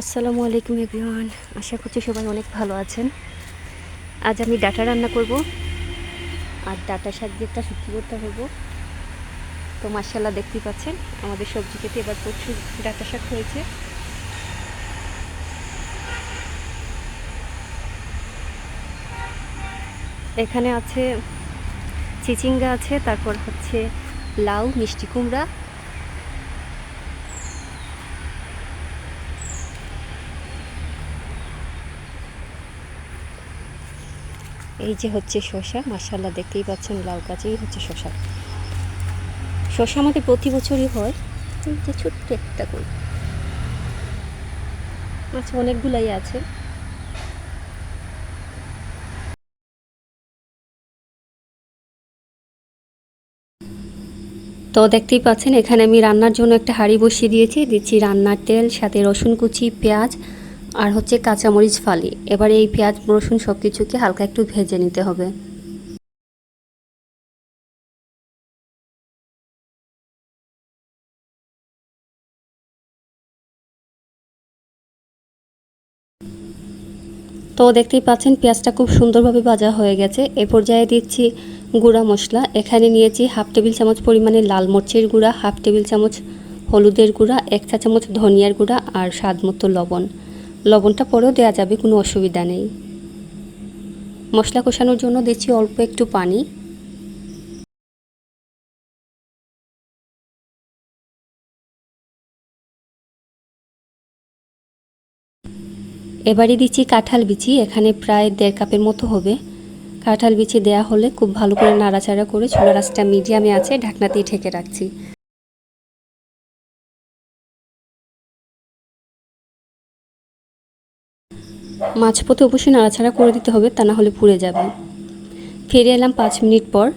আসসালামু আলাইকুম এভরিওয়ান, আশা করছি সবাই অনেক ভালো আছেন। আজ আমি ডাটা রান্না করব, আর ডাটা শাক দিয়ে একটা শুক্তি করতে করব। তো মার্শাল্লাহ দেখতেই পাচ্ছেন, আমাদের সবজি খেতে এবার প্রচুর ডাটা শাক হয়েছে। এখানে আছে চিচিঙ্গা আছে, তারপর হচ্ছে লাউ, মিষ্টি কুমড়া এই যে হচ্ছে শশা মাসাল্লাহ দেখতেই পাচ্ছেন লাউ গাছেই হচ্ছে শশা শশা আমাদের প্রতি বছরই হয়, এই যে ছোট্ট একটা করে আচ্ছা অনেকগুলাই আছে। তো দেখতেই পাচ্ছেন, এখানে আমি রান্নার জন্য একটা হাঁড়ি বসিয়ে দিয়েছি। দিচ্ছি রান্নার তেল, সাথে রসুন কুচি, পেঁয়াজ আর হচ্ছে কাঁচামরিচ ফালি। এবার এই পেঁয়াজ, রসুন সব কিছুকে হালকা একটু ভেজে নিতে হবে। তো দেখতেই পাচ্ছেন, পেঁয়াজটা খুব সুন্দরভাবে ভাজা হয়ে গেছে। এ পর্যায়ে দিচ্ছি গুঁড়া মশলা। এখানে নিয়েছি হাফ টেবিল চামচ পরিমাণে লাল মরচের গুঁড়া, হাফ টেবিল চামচ হলুদের গুঁড়া, এক চা চামচ ধনিয়ার গুঁড়া আর স্বাদ মতো লবণ। লবণটা পরেও দেওয়া যাবে, কোনো অসুবিধা নেই। মশলা কষানোর জন্য দিচ্ছি অল্প একটু পানি। এবারে দিচ্ছি কাঁঠাল বিচি, এখানে প্রায় দেড় কাপের মতো হবে। কাঁঠাল বিচি দেয়া হলে খুব ভালো করে নাড়াচাড়া করে ছোলা রাসটা মিডিয়ামে আছে ঢাকনাতেই ঢেকে রাখছি। মাঝপথে অবশ্যই নাড়াচাড়া করে দিতে হবে, তা না হলে পুড়ে যাবে। ফিরে এলাম পাঁচ মিনিট পর।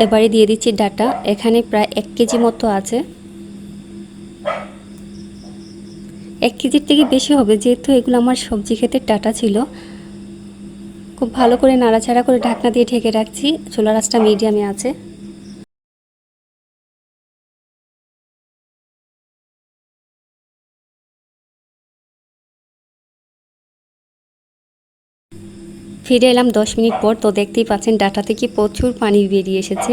এবারে দিয়ে দিচ্ছি ডাটা। এখানে প্রায় এক কেজি মতো আছে। এক কেজির থেকে বেশি হবে, যেহেতু এগুলো আমার সবজি খেতে ডাটা ছিল। খুব ভালো করে নাড়াচাড়া করে ঢাকনা দিয়ে ঢেকে রাখছি। চোলা রাসটা মিডিয়ামে আছে। ফিরে এলাম দশ মিনিট পর। তো দেখতেই পাচ্ছেন ডাটা থেকে প্রচুর পানি বেরিয়ে এসেছে।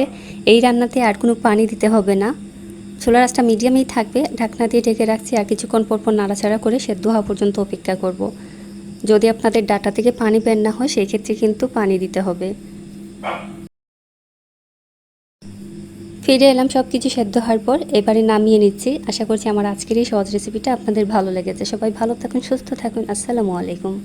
এই রান্নাতে আর কোনো পানি দিতে হবে না। ছোলা রাসটা মিডিয়ামেই থাকবে। ঢাকনা দিয়ে ঢেকে রাখছি আর কিছুক্ষণ পর পর নাড়াচাড়া করে সেদ্ধ হওয়া পর্যন্ত অপেক্ষা করব। যদি আপনাদের ডাটা থেকে পানি বের না হয় সেই ক্ষেত্রে কিন্তু পানি দিতে হবে। ফিরে এলাম সব কিছু সেদ্ধ হওয়ার পর। এবারে নামিয়ে নিচ্ছি। আশা করছি আমার আজকের এই সহজ রেসিপিটা আপনাদের ভালো লেগেছে। সবাই ভালো থাকুন, সুস্থ থাকুন। আসসালামু আলাইকুম।